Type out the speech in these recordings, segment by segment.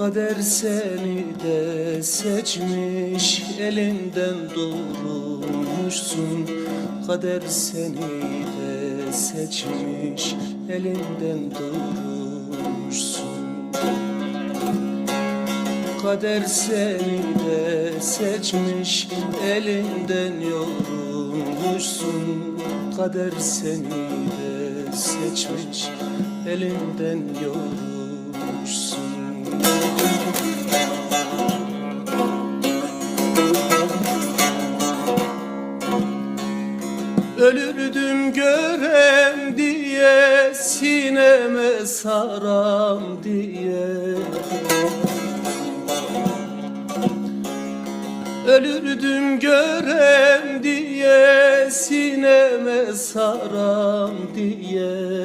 Kader seni de seçmiş Elinden durmuşsun Kader seni de seçmiş Elinden durmuşsun Kader seni de seçmiş Elinden yorulmuşsun. Kader seni de seçmiş Elinden yorulmuşsun Ölürdüm görem diye Sineme saram diye. Ölürdüm görem diye Sineme saram diye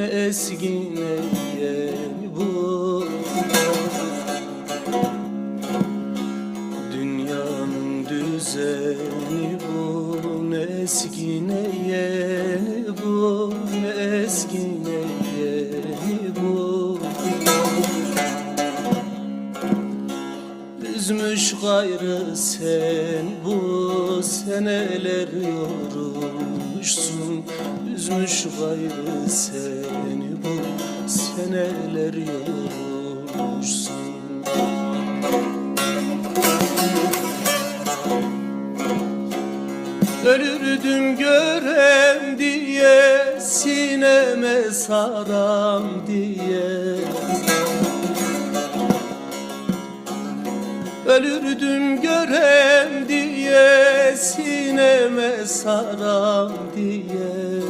bu Ne eski ne yeni bu Dünyanın düzeni bu Ne eski ne yeni bu Ne eski ne yeni bu. Üzmüş gayrı sen bu seneler yorulmuşsun Üzmüş gayrı seni bu seneler yorulmuşsun. Ölürdüm görem diye sineme saram diye. Ölürdüm görem sineme saram diye.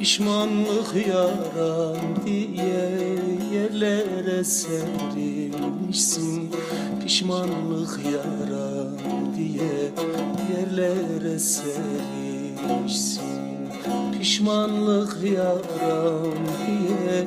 Pişmanlık yaram diye yerlere serilmişsin Pişmanlık yaram diye yerlere serilmişsin Pişmanlık yaram diye